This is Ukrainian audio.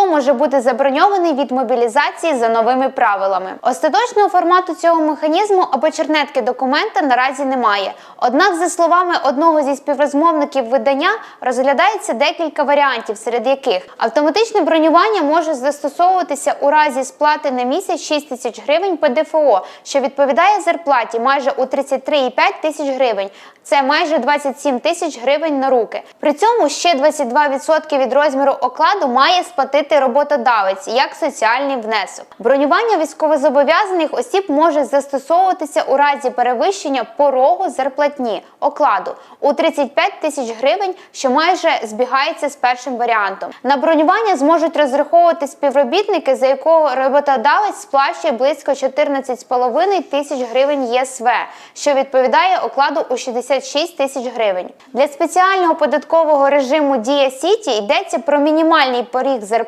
хто може бути заброньований від мобілізації за новими правилами. Остаточного формату цього механізму або чернетки документа наразі немає. Однак, за словами одного зі співрозмовників видання, розглядається декілька варіантів, серед яких автоматичне бронювання може застосовуватися у разі сплати на місяць 6 тисяч гривень ПДФО, що відповідає зарплаті майже у 33,5 тисяч гривень. Це майже 27 тисяч гривень на руки. При цьому ще 22% від розміру окладу має сплатити роботодавець як соціальний внесок. Бронювання військовозобов'язаних осіб може застосовуватися у разі перевищення порогу зарплатні окладу у 35 тисяч гривень, що майже збігається з першим варіантом. На бронювання зможуть розраховувати співробітники, за якого роботодавець сплачує близько 14,5 тисяч гривень ЄСВ, що відповідає окладу у 66 тисяч гривень. Для спеціального податкового режиму Дія Сіті йдеться про мінімальний поріг зарплати